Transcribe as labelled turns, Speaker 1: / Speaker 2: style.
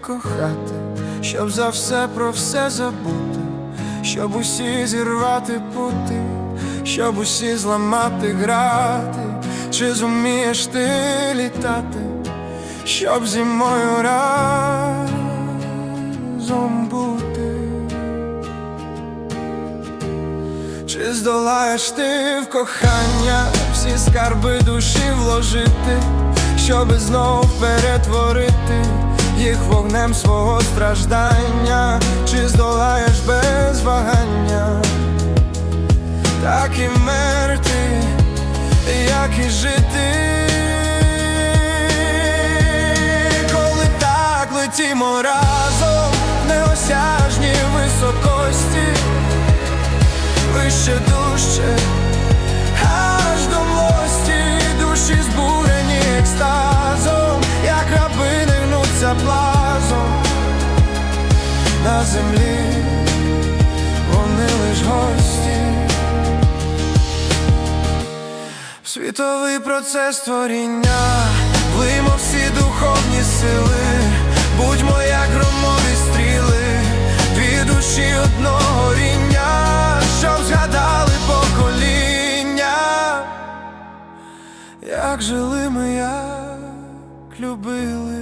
Speaker 1: кохати, щоб за все про все забути, щоб усі зірвати пути, щоб усі зламати грати, чи зумієш ти літати, щоб зі мною разом бути. Чи здолаєш ти в кохання всі скарби душі вложити, щоби знов перетворити їх вогнем свого страждання, чи здолаєш без вагання, так і вмерти, як і жити, коли так летімо разом в неосяжні високості вище дужче, плазом на землі, вони лиш гості. Світовий процес творіння, влимо всі духовні сили, будьмо як громові стріли, дві душі одного рівня, щоб згадали покоління, як жили ми, як любили.